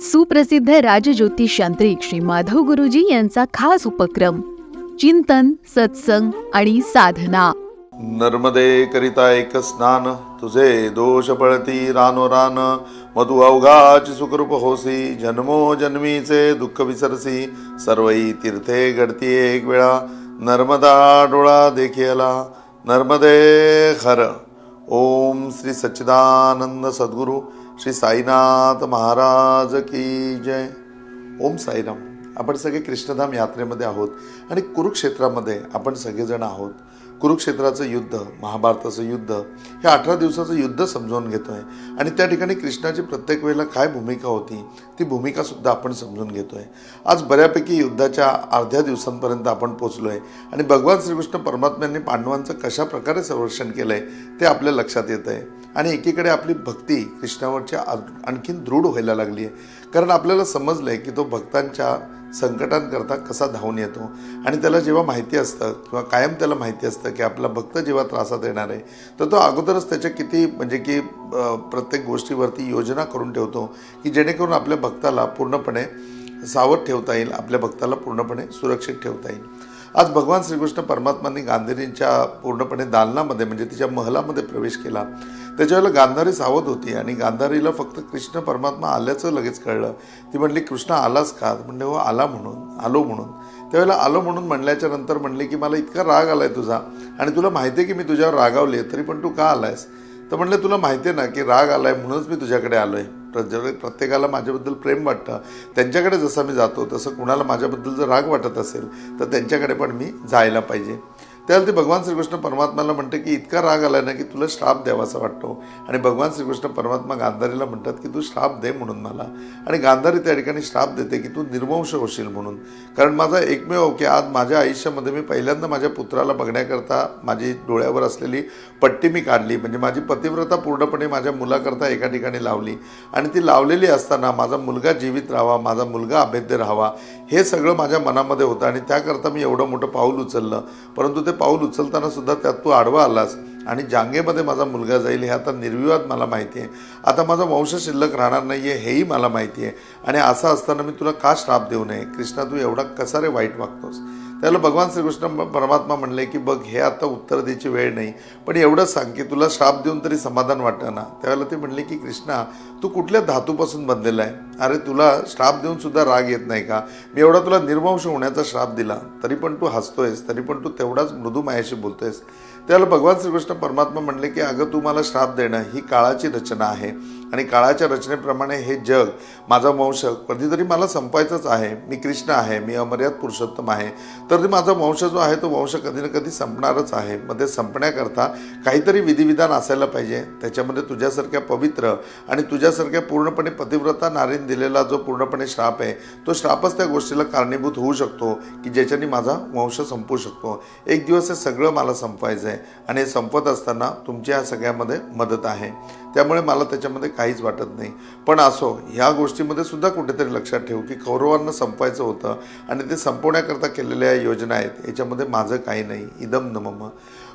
सुप्रसिद्ध राजज्योतिष यांत्रिक श्री माधव गुरुजी यांचा खास उपक्रम चिंतन सत्संग आणि साधना. नर्मदे करिता एक स्नान तुझे दोष पळती रानो रान. मधु अवघाची सुखरूप होसी जन्मो जन्मीचे दुःख विसरसी. सर्वई तीर्थे घडती एक वेळा नर्मदा डोळा देखियला. नर्मदे खर. ओम श्री सच्चिदानंद सद्गुरू श्री साईनाथ महाराज की जय. ओम साईराम. आपण सगळे कृष्णधाम यात्रेमध्ये आहोत आणि कुरुक्षेत्रामध्ये आपण सगळेजण आहोत. कुरुक्षेत्राचं युद्ध महाभारताचं युद्ध हे अठरा दिवसाचं युद्ध समजावून घेतोय. आणि त्या ठिकाणी कृष्णाची प्रत्येक वेळेला काय भूमिका होती ती भूमिका सुद्धा आपण समजून घेतोय. आज बऱ्यापैकी युद्धाच्या अर्ध्या दिवसांपर्यंत आपण पोचलोय. आणि भगवान श्रीकृष्ण परमात्म्यांनी पांडवांचं कशा प्रकारे संरक्षण केलंय ते आपल्या लक्षात येत आहे आणि एकीकडे आपली भक्ती कृष्णावरची आणखीन दृढ व्हायला लागली आहे कारण आपल्याला समजलंय की तो भक्तांच्या संकटांकरता कसा धावून येतो? आणि त्याला जेव्हा माहिती असतं किंवा कायम त्याला माहिती असतं की आपला भक्त जेव्हा त्रासात येणार आहे तर तो अगोदरच त्याच्या किती म्हणजे की प्रत्येक गोष्टीवरती योजना करून ठेवतो की जेणेकरून आपल्या भक्ताला पूर्णपणे सावध ठेवता येईल आपल्या भक्ताला पूर्णपणे सुरक्षित ठेवता येईल. आज भगवान श्रीकृष्ण परमात्मांनी गांधींच्या पूर्णपणे दालनामध्ये म्हणजे तिच्या महलामध्ये प्रवेश केला. त्याच्यावेळेला गांधारी सावध होती आणि गांधारीला फक्त कृष्ण परमात्मा आल्याचं लगेच कळलं. ती म्हणली कृष्ण आलाच का? म्हणले हो आला म्हणून आलो म्हणून. त्यावेळेला आलो म्हणून म्हणल्याच्या नंतर म्हणले की मला इतका राग आलाय तुझा आणि तुला माहिती आहे की मी तुझ्यावर रागावले तरी पण तू का आलायस? तर म्हणलं तुला माहिती आहे ना की राग आलाय म्हणूनच मी तुझ्याकडे आलोय. ज्यावेळी प्रत्येकाला माझ्याबद्दल प्रेम वाटतं. त्यांच्याकडे जसं मी जातो तसं कुणाला माझ्याबद्दल जर राग वाटत असेल तर त्यांच्याकडे पण मी जायला पाहिजे. त्यावरती ते भगवान श्रीकृष्ण परमात्माला म्हणते की इतका राग आला ना की तुला श्राप द्यावासा वाटतो. आणि भगवान श्रीकृष्ण परमात्मा गांधारीला म्हणतात की तू श्राप दे म्हणून मला. आणि गांधारी त्या ठिकाणी श्राप देते की तू निर्वंश होशील म्हणून. कारण माझा एकमेव की आज माझ्या आयुष्यामध्ये मी पहिल्यांदा माझ्या पुत्राला बघण्याकरता माझी डोळ्यावर असलेली पट्टी मी काढली. म्हणजे माझी पतिव्रता पूर्णपणे माझ्या मुलाकरता एका ठिकाणी लावली. आणि ती लावलेली असताना माझा मुलगा जीवित राहावा माझा मुलगा अभेद्य राहावा हे सगळं माझ्या मनामध्ये होतं. आणि त्याकरता मी एवढं मोठं पाऊल उचललं. परंतु ते पाऊल उचलताना सुद्धा त्यात तू आडवा आलास आणि जांगेमध्ये माझा मुलगा जाईल हे आता निर्विवाद मला माहिती आहे. आता माझा वंश शिल्लक राहणार नाही आहे हेही मला माहिती आहे. आणि असं असताना मी तुला का श्राप देऊ नये? कृष्णा तू एवढा कसा रे वाईट वागतोस? त्याला भगवान श्रीकृष्ण परमात्मा म्हणले की बघ हे आता उत्तर द्यायची वेळ नाही पण एवढंच सांग की तुला श्राप देऊन तरी समाधान वाटतं ना त्यावेळेला ते म्हणले की कृष्णा तू कुठल्या धातूपासून बनलेला आहे? अरे तुला श्राप देऊन सुद्धा राग येत नाही का? मी एवढा तुला निर्वंश होण्याचा श्राप दिला. तरी पण तू हसतोयस तरी पण तू तेवढाच मृदू मायाशी बोलतोयस. त्यावेळेला भगवान श्रीकृष्ण परमात्मा म्हणले की अगं तू मला श्राप देणं ही काळाची रचना आहे. आणि काळाच्या रचनेप्रमाणे हे जग माझा वंश कधीतरी मला संपायचंच आहे मी कृष्ण आहे मी अमर्याद पुरुषोत्तम आहे तर ते माझा वंश जो आहे तो वंश कधी ना कधी संपणारच आहे. मग ते संपण्याकरता काहीतरी विधिविधान असायला पाहिजे. त्याच्यामध्ये तुझ्यासारख्या पवित्र आणि तुझ्यासारख्या पूर्णपणे पतिव्रता नारीन दिलेला जो पूर्णपणे श्राप आहे तो श्रापच त्या गोष्टीला कारणीभूत होऊ शकतो की ज्याच्याने माझा वंश संपू शकतो. एक दिवस हे सगळं मला संपवायचं आहे आणि हे संपत असताना तुमच्या या सगळ्यामध्ये मदत आहे. त्यामुळे मला त्याच्यामध्ये काहीच वाटत नाही. पण असो ह्या गोष्टीमध्ये सुद्धा कुठेतरी लक्षात ठेवू की कौरवांना संपवायचं होतं आणि ते संपवण्याकरता केलेल्या या योजना आहेत याच्यामध्ये माझं काही नाही. इदम नमम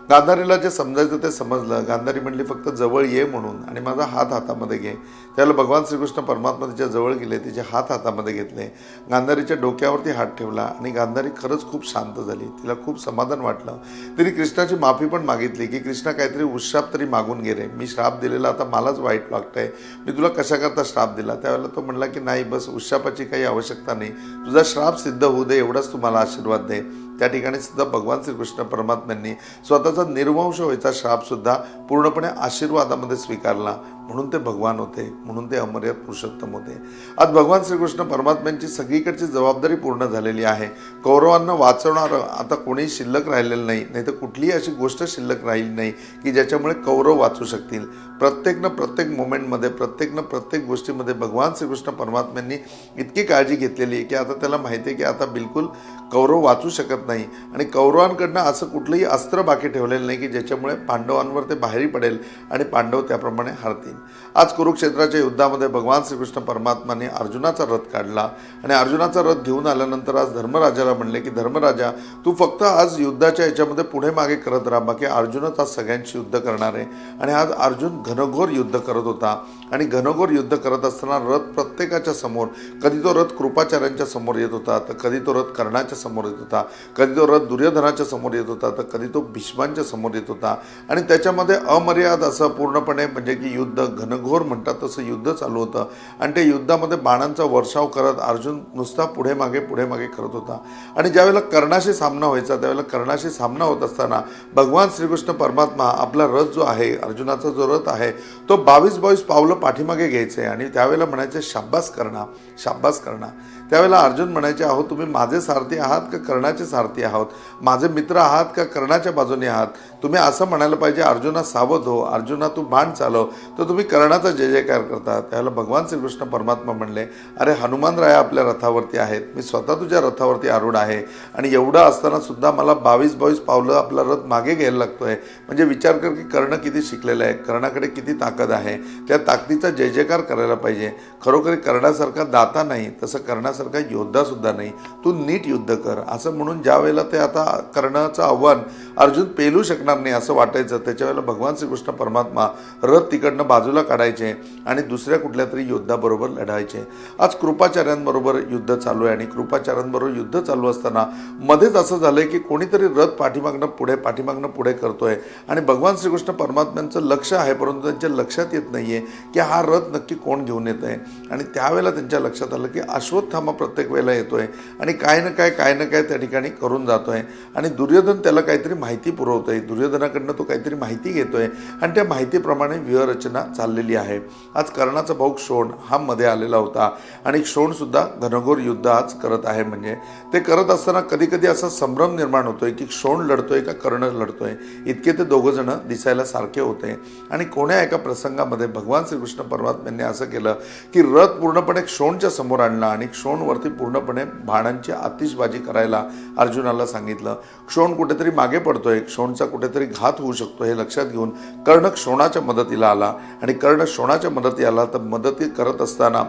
गांधारीला जे समजायचं ते समजलं. गांधारी म्हणली फक्त जवळ ये म्हणून आणि माझा हात हातामध्ये घे. त्याला भगवान श्रीकृष्ण परमात्मा तिच्या जवळ गेले तिचे हात हातामध्ये घेतले. गांधारीच्या डोक्यावरती हात ठेवला आणि गांधारी खरंच खूप शांत झाली. तिला खूप समाधान वाटलं. तिने कृष्णाची माफी पण मागितली की कृष्णा काहीतरी उश्राप तरी मागून गेले मी श्राप दिलेला आता मलाच वाईट वाटतंय मी तुला कशाकरता श्राप दिला? त्यावेळेला तो म्हणला की नाही बस उश्रापाची काही आवश्यकता नाही. तुझा श्राप सिद्ध होऊ दे एवढाच तुम्हाला आशीर्वाद दे. त्या ठिकाणी सुद्धा भगवान श्रीकृष्ण परमात्म्यांनी स्वतः स्वतःचा निर्वंश व्हायचा श्राप सुद्धा पूर्णपणे आशीर्वादामध्ये स्वीकारला. म्हणून ते भगवान होते म्हणून ते अमर्याद पुरुषोत्तम होते. आज भगवान श्रीकृष्ण परमात्म्यांची सगळीकडची जबाबदारी पूर्ण झालेली आहे. कौरवांना वाचवणारं आता कोणी शिल्लक राहिलेलं नाही नाही तर कुठलीही अशी गोष्ट शिल्लक राहिली नाही की ज्याच्यामुळे कौरव वाचू शकतील. प्रत्येकनं प्रत्येक मोमेंटमध्ये प्रत्येकनं प्रत्येक गोष्टीमध्ये भगवान श्रीकृष्ण परमात्म्यांनी इतकी काळजी घेतलेली आहे की आता त्याला माहिती आहे की आता बिलकुल कौरव वाचू शकत नाही. आणि कौरवांकडनं असं कुठलंही अस्त्र बाकी ठेवलेलं नाही की ज्याच्यामुळे पांडवांवर ते बाहेरी पडेल आणि पांडव त्याप्रमाणे हरतील. येईल आज कुरुक्षेत्राच्या युद्धामध्ये भगवान श्रीकृष्ण परमात्माने अर्जुनाचा रथ काढला आणि अर्जुनाचा रथ घेऊन आल्यानंतर आज धर्मराजाला म्हणले की धर्मराजा तू फक्त आज युद्धाच्या याच्यामध्ये पुढे मागे करत राहा बाकी अर्जुनच आज सगळ्यांशी युद्ध करणार आहे. आणि आज अर्जुन घनघोर युद्ध करत होता आणि घनघोर युद्ध करत असताना रथ प्रत्येकाच्या समोर कधी तो रथ कृपाचार्यांच्या समोर येत होता तर कधी तो रथ कर्णाच्या समोर येत होता कधी तो रथ दुर्योधनाच्या समोर येत होता तर कधी तो भीष्मांच्या समोर येत होता. आणि त्याच्यामध्ये अमर्याद असं पूर्णपणे म्हणजे की युद्ध घनघोर म्हणतात तसं युद्ध चालू होतं. आणि ते युद्धामध्ये बाणांचा वर्षाव करत अर्जुन नुसता पुढे मागे पुढे मागे करत होता. आणि ज्यावेळेला कर्णाशी सामना व्हायचा त्यावेळेला कर्णाशी सामना होत असताना भगवान श्रीकृष्ण परमात्मा आपला रथ जो आहे अर्जुनाचा जो रथ आहे तो बावीस बावीस पावलं पाठीमागे घ्यायचे आणि त्यावेळेला म्हणायचे शाब्बास करणा शाब्बास करणा त्यावेळेला अर्जुन म्हणायचे आहो तुम्ही माझे सारथी आहात का कर्णाचे सारथी आहोत? माझे मित्र आहात का कर्णाच्या बाजूने आहात? तुम्ही असं म्हणायला पाहिजे अर्जुना सावध हो अर्जुना तू बाण चालव. तर तुम्ही कर्णाचा जय जयकार करता. त्यावेळेला भगवान श्रीकृष्ण परमात्मा म्हणले अरे हनुमानराया आपल्या रथावरती आहेत. मी स्वतः तुझ्या रथावरती आरूढ आहे. आणि एवढं असताना सुद्धा मला बावीस बावीस पावलं आपला रथ मागे घ्यायला लागतोय. म्हणजे विचार कर की कर्ण किती शिकलेलं आहे. कर्णाकडे किती ताकद आहे. त्या ताकदीचा जय जयकार करायला पाहिजे. खरोखर कर्णासारखा दाता नाही. तसं कर्णा योद्धा सुद्धा नाही. तू नीट युद्ध कर. असं म्हणून ज्या वेळेला ते आता कर्णाचं आव्हान अर्जुन पेलू शकणार नाही असं वाटायचं त्याच्या वेळेला भगवान श्रीकृष्ण परमात्मा रथ तिकडनं बाजूला काढायचे आणि दुसऱ्या कुठल्या तरी योद्धाबरोबर लढायचे. आज कृपाचार्यांबरोबर युद्ध चालू आहे आणि कृपाचार्यांबरोबर युद्ध चालू असताना मध्येच असं झालंय की कोणीतरी रथ पाठीमागनं पुढे पाठीमागनं पुढे करतोय आणि भगवान श्रीकृष्ण परमात्म्यांचं लक्ष आहे परंतु त्यांच्या लक्षात येत नाहीये की हा रथ नक्की कोण घेऊन येत आहे आणि त्यावेळेला त्यांच्या लक्षात आलं की अश्वत्थामा प्रत्येक वेळेला येतो आहे आणि काय ना काय काय ना काय त्या ठिकाणी करून जातो आहे आणि दुर्योधन त्याला काहीतरी माहिती पुरवतो आहे दुर्योधनाकडनं तो काहीतरी माहिती घेतो आहे आणि त्या माहितीप्रमाणे व्यूहरचना चाललेली आहे. आज कर्णाचा भाऊ क्षोण हा मध्ये आलेला होता. आणि क्षोणसुद्धा घनघोर युद्ध आज करत आहे. म्हणजे ते करत असताना कधी कधी असा संभ्रम निर्माण होतोय की क्षोण लढतोय का कर्ण लढतोय. इतके ते दोघंजणं दिसायला सारखे होते. आणि कोण्या एका प्रसंगामध्ये भगवान श्रीकृष्ण परमात्म्यांनी असं केलं की रथ पूर्णपणे क्षोणच्या समोर आणला आणि क्षोणवरती पूर्णपणे बाणांची आतिषबाजी करायला अर्जुनाला सांगितलं. क्षोण कुठेतरी मागे पडतोय. क्षोणचा कुठेतरी घात होऊ शकतो हे लक्षात घेऊन कर्ण क्षोणाच्या मदतीला आला. आणि कर्ण क्षोणाच्या मदती आला तर मदती करत असताना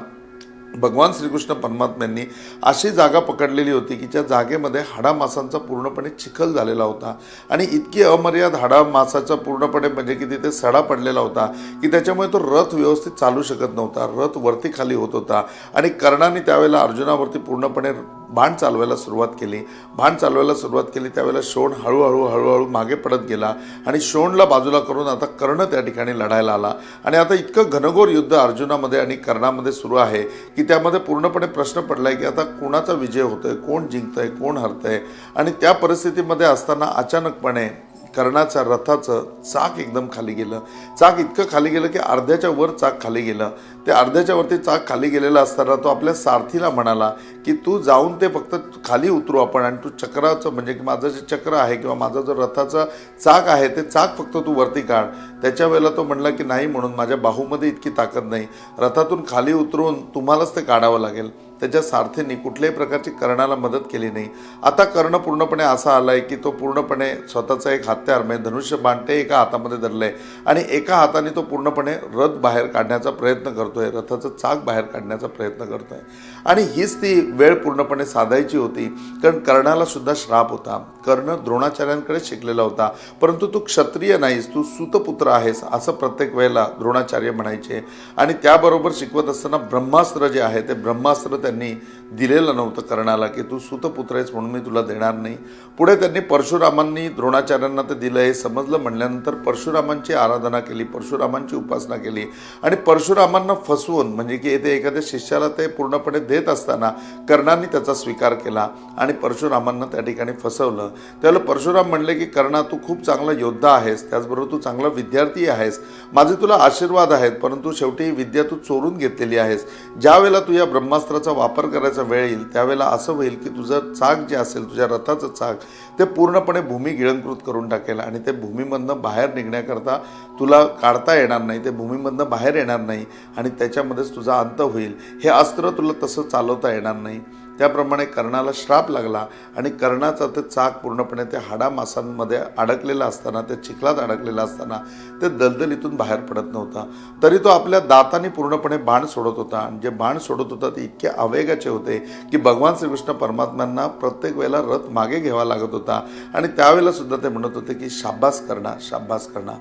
भगवान श्रीकृष्ण परमात्म्यांनी अशी जागा पकडलेली होती की त्या जागेमध्ये हाडामासांचा पूर्णपणे चिखल झालेला होता आणि इतकी अमर्याद हाडामासाचा पूर्णपणे म्हणजे की तिथे सडा पडलेला होता की त्याच्यामुळे तो रथ व्यवस्थित चालू शकत नव्हता रथ वरती खाली होत होता आणि कर्णाने त्यावेळेला अर्जुनावरती पूर्णपणे भांड चालवायला सुरुवात केली. भांड चालवायला सुरुवात केली त्यावेळेला शोण हळूहळू हळूहळू मागे पडत गेला आणि शोणला बाजूला करून आता कर्ण त्या ठिकाणी लढायला आला. आणि आता इतकं घनघोर युद्ध अर्जुनामध्ये आणि कर्णामध्ये सुरू आहे की त्यामध्ये पूर्णपणे प्रश्न पडलाय की आता कोणाचा विजय होतोय कोण जिंकतंय कोण हरतंय? आणि त्या परिस्थितीमध्ये असताना अचानकपणे कर्णाच्या रथाचं चाक एकदम खाली गेलं. चाक इतकं खाली गेलं की अर्ध्याच्या वर चाक खाली गेलं. ते अर्ध्याच्या वरती चाक खाली गेलेलं असताना तो आपल्या सारथीला म्हणाला की तू जाऊन ते फक्त खाली उतरू आपण आणि तू चक्राचं म्हणजे की माझं जे चक्र आहे किंवा माझा जो रथाचा चाक आहे ते चाक फक्त तू वरती काढ. त्याच्या वेळेला तो म्हणला की नाही म्हणून माझ्या बाहूमध्ये इतकी ताकद नाही. रथातून खाली उतरून तुम्हालाच ते काढावं लागेल. त्याच्या सारथींनी कुठल्याही प्रकारची कर्णाला मदत केली नाही. आता कर्ण पूर्णपणे असा आलाय की तो पूर्णपणे स्वतःचा एक हत्यार म्हणजे धनुष्य बांटे एका हातामध्ये धरलंय. आणि एका हाताने तो पूर्णपणे रथ बाहेर काढण्याचा प्रयत्न करतोय रथाचं चाक बाहेर काढण्याचा प्रयत्न करतोय. आणि हीच ती वेळ पूर्णपणे साधायची होती कारण कर्णाला सुद्धा श्राप होता. कर्ण द्रोणाचार्यांकडे शिकलेला होता परंतु तू क्षत्रिय नाहीस तू सुतपुत्र आहेस असं प्रत्येक वेळेला द्रोणाचार्य म्हणायचे. आणि त्याबरोबर शिकवत असताना ब्रह्मास्त्र जे आहे ते ब्रह्मास्त्र त्यांनी दिलेलं नव्हतं कर्णाला की तू सुतपुत्र आहेस म्हणून मी तुला देणार नाही. पुढे त्यांनी परशुरामांनी द्रोणाचार्यांना ते दिलं हे समजलं म्हणल्यानंतर परशुरामांची आराधना केली परशुरामांची उपासना केली. आणि परशुरामांना फसवून म्हणजे की ते एखाद्या शिष्याला ते पूर्णपणे देत असताना कर्णांनी त्याचा स्वीकार केला आणि परशुरामांना त्या ठिकाणी फसवलं. त्यावेळेला परशुराम म्हणले की कर्णा तू खूप चांगला योद्धा आहेस त्याचबरोबर तू चांगला विद्यार्थी आहेस. माझे तुला आशीर्वाद आहेत परंतु शेवटी ही विद्या तू चोरून घेतलेली आहेस. ज्या वेळेला तू या ब्रह्मास्त्राचा वापर करायचा वेळ येईल त्यावेळेला असं होईल की तुझं चाक जे असेल तुझ्या रथाचं चाक ते पूर्णपणे भूमी गिळंकृत करून टाकेल आणि ते भूमीमधनं बाहेर निघण्याकरता तुला काढता येणार नाही ते भूमीमधनं बाहेर येणार नाही आणि त्याच्यामध्येच तुझा अंत होईल. हे अस्त्र तुला तसं चालवता येणार नाही. त्याप्रमाणे कर्णाला श्राप लागला आणि कर्णाचा ते चाक पूर्णपणे त्या हाडामासांमध्ये अडकलेला असताना त्या चिखलात अडकलेला असताना ते दलदलीतून बाहेर पडत नव्हता. तरी तो आपल्या दाताने पूर्णपणे बाण सोडत होता आणि जे बाण सोडत होता ते इतके आवेगाचे होते की भगवान श्रीकृष्ण परमात्म्यांना प्रत्येक वेळेला रथ मागे घ्यावा लागत होता. आणि त्यावेळेला सुद्धा ते म्हणत होते की शाब्बास करणा शाब्बास करणा.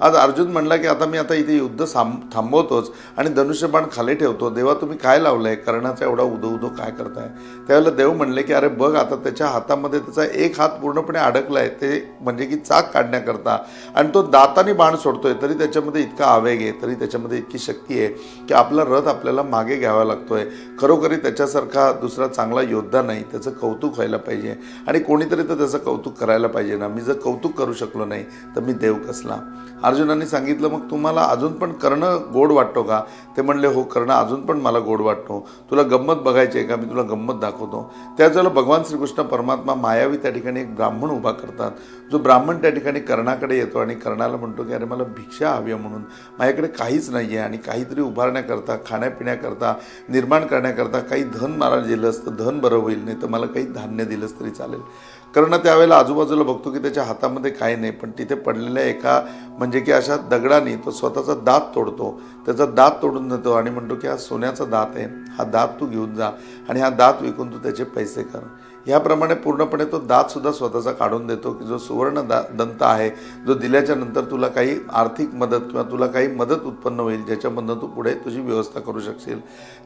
आज अर्जुन म्हणला की आता मी आता इथे युद्ध साम थांबवतोच आणि धनुष्यबाण खाली ठेवतो. देवा तुम्ही काय लावलंय? कर्णाचा एवढा उदो उदो काय करताय? त्यावेळेला देव म्हणले की अरे बघ आता त्याच्या हातामध्ये त्याचा एक हात पूर्णपणे अडकलाय ते म्हणजे की चाक काढण्याकरता. आणि तो दाताने बाण सोडतोय तरी त्याच्यामध्ये इतका आवेग आहे तरी त्याच्यामध्ये इतकी शक्ती आहे की आपला रथ आपल्याला मागे घ्यावा लागतोय. खरोखरी त्याच्यासारखा दुसरा चांगला योद्धा नाही त्याचं कौतुक व्हायला पाहिजे. आणि कोणीतरी तर त्याचं कौतुक करायला पाहिजे ना. मी जर कौतुक करू शकलो नाही तर मी देव कसला? अर्जुनाने सांगितलं मग तुम्हाला अजून पण कर्ण गोड वाटतो का? ते म्हणले हो कर्ण अजून पण मला गोड वाटतो. तुला गंमत बघायची आहे का? मी तुला गंमत दाखवतो. त्याच वेळेला भगवान श्रीकृष्ण परमात्मा मायावी त्या ठिकाणी एक ब्राह्मण उभा करतात. जो ब्राह्मण त्या ठिकाणी कर्णाकडे येतो आणि कर्णाला म्हणतो की अरे मला भिक्षा हवी आहे म्हणून. माझ्याकडे काहीच नाही आहे आणि काहीतरी उभारण्याकरता खाण्यापिण्याकरता निर्माण करण्याकरता काही धन मला दिलं असतं. धन बरं होईल नाही तर मला काही धान्य दिलंच तरी चालेल. कर्ण त्यावेळेला आजूबाजूला बघतो की त्याच्या हातामध्ये काही नाही पण तिथे पडलेल्या एका म्हणजे की अशा दगडाने तो स्वतःचा दात तोडतो. त्याचा दात तोडून देतो आणि म्हणतो की हा सोन्याचा दात आहे हा दात तू घेऊन जा आणि हा दात विकून तू त्याचे पैसे कर. ह्याप्रमाणे पूर्णपणे तो दातसुद्धा स्वतःचा काढून देतो की जो सुवर्ण दा दंत आहे जो दिल्याच्या नंतर तुला काही आर्थिक मदत किंवा तुला काही मदत उत्पन्न होईल ज्याच्यामधनं तू पुढे तुझी व्यवस्था करू शकशील.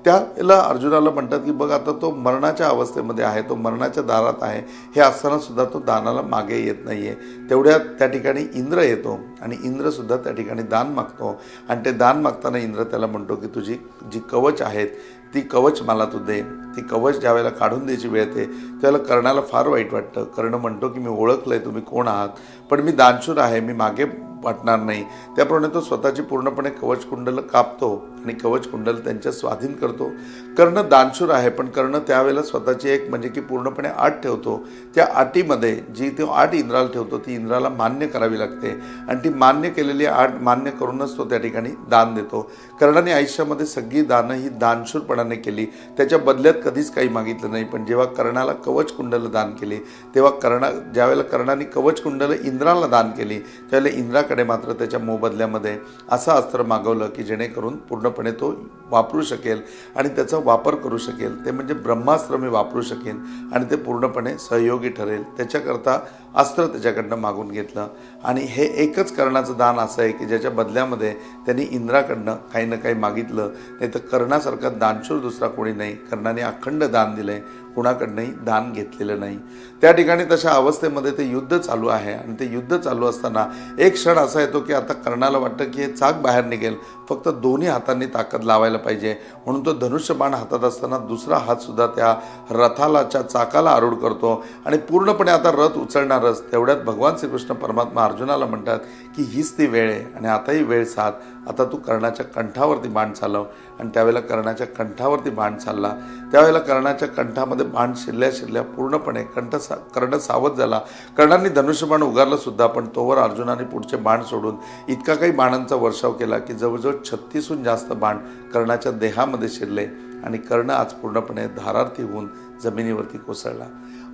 त्याला अर्जुनाला म्हणतात की बघ आता तो मरणाच्या अवस्थेमध्ये आहे तो मरणाच्या दारात आहे. हे असतानासुद्धा तो दानाला मागे येत नाही आहे तेवढ्या त्या ठिकाणी इंद्र येतो आणि इंद्रसुद्धा त्या ठिकाणी दान मागतो. आणि ते दान मागताना इंद्र त्याला म्हणतो की तुझी जी कवच आहेत ती कवच मला तू दे. ती कवच ज्या वेळेला काढून द्यायची वेळ येते त्यावेळेला कर्णाला फार वाईट वाटतं. कर्ण म्हणतो की मी ओळखलंय तुम्ही कोण आहात? पण मी दानशूर आहे मी मागे वाटणार नाही. त्याप्रमाणे तो स्वतःची पूर्णपणे कवच कुंडल कापतो आणि कवच कुंडल त्यांच्या स्वाधीन करतो. कर्ण दानशूर आहे पण कर्ण त्यावेळेला स्वतःची एक म्हणजे की पूर्णपणे आट ठेवतो. त्या आटीमध्ये जी तो आट इंद्राला ठेवतो ती इंद्राला मान्य करावी लागते. आणि ती मान्य केलेली आट मान्य करूनच तो त्या ठिकाणी दान देतो. कर्णाने आयुष्यामध्ये सगळी दानं ही दानशूरपणाने केली. त्याच्या बदल्यात कधीच काही मागितलं नाही पण जेव्हा कर्णाला कवच कुंडल दान केले तेव्हा कर्णा ज्यावेळेला कर्णाने कवचकुंडल इंद्राला दान केली त्यावेळेला इंद्राकडे मात्र त्याच्या मोबदल्यामध्ये असं अस्त्र मागवलं की जेणेकरून पूर्णपणे तो वापरू शकेल आणि त्याचा वापर करू शकेल. ते म्हणजे ब्रह्मास्त्र मी वापरू शकेन आणि ते पूर्णपणे सहयोगी ठरेल. त्याच्याकरता अस्त्र त्याच्याकडनं मागून घेतलं. आणि हे एकच कर्णाचं दान असं आहे की ज्याच्या बदल्यामध्ये त्यांनी इंद्राकडनं काही ना काही मागितलं. नाही तर कर्णासारखा दानशूर दुसरा कोणी नाही. कर्णाने अखंड दान दिलंय. कुणाकडनंही दान घेतलेलं नाही. त्या ठिकाणी तशा अवस्थेमध्ये ते युद्ध चालू आहे. आणि ते युद्ध चालू असताना एक क्षण असा येतो की आता कर्णाला वाटतं की हे चाक बाहेर निघेल. फक्त दोन्ही हातांनी ताकद लावायला पाहिजे. म्हणून तो धनुष्यबाण हातात असताना दुसरा हातसुद्धा त्या रथालाच्या चाकाला आरूढ करतो. आणि पूर्णपणे आता रथ उचलणार उचलणारच तेवढ्यात भगवान श्रीकृष्ण परमात्मा अर्जुनाला म्हणतात की हीच ती वेळ आहे आणि आताही वेळ साथ. आता तू कर्णाच्या कंठावरती बाण चालव. आणि त्यावेळेला कर्णाच्या कंठावरती बाण चालला. त्यावेळेला कर्णाच्या कंठामध्ये बाण शिरल्या शिरल्या पूर्णपणे कंठ सा कर्ण सावध झाला. कर्णांनी धनुष्यबाण उगारलं सुद्धा पण तोवर अर्जुनाने पुढचे बाण सोडून इतका काही बाणांचा वर्षाव केला की जवळजवळ छत्तीसहून जास्त बाण कर्णाच्या देहामध्ये शिरले आणि कर्ण आज पूर्णपणे धारार्थी होऊन जमिनीवरती कोसळला.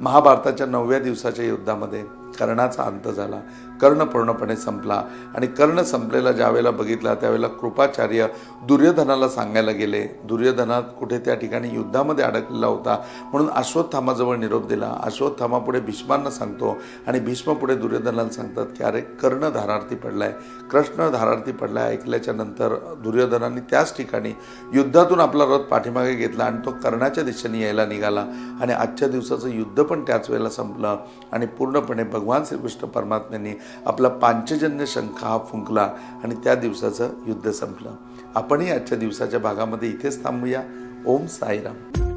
महाभारताच्या नवव्या दिवसाच्या युद्धामध्ये कर्णाचा अंत झाला. कर्ण पूर्णपणे संपला. आणि कर्ण संपलेला ज्यावेळेला बघितला त्यावेळेला कृपाचार्य दुर्योधनाला सांगायला गेले. दुर्योधनात कुठे त्या ठिकाणी युद्धामध्ये अडकलेला होता म्हणून अश्वत्थामाजवळ निरोप दिला. अश्वत्थामा पुढे भीष्मांना सांगतो आणि भीष्म पुढे दुर्योधनाला सांगतात की अरे कर्ण धारार्थी पडलाय. कृष्ण धारार्थी पडलाय. ऐकल्याच्या नंतर दुर्योधनाने त्याच ठिकाणी युद्धातून आपला रथ पाठीमागे घेतला आणि तो कर्णाच्या दिशेने यायला निघाला. आणि आजच्या दिवसाचं युद्ध पण त्याच वेळेला संपलं आणि पूर्णपणे भगवान श्रीकृष्ण परमात्म्यांनी आपला पांचजन्य शंख हा फुंकला आणि त्या दिवसाचं युद्ध संपलं. आपणही आजच्या दिवसाच्या भागामध्ये इथेच थांबूया. ओम साईराम.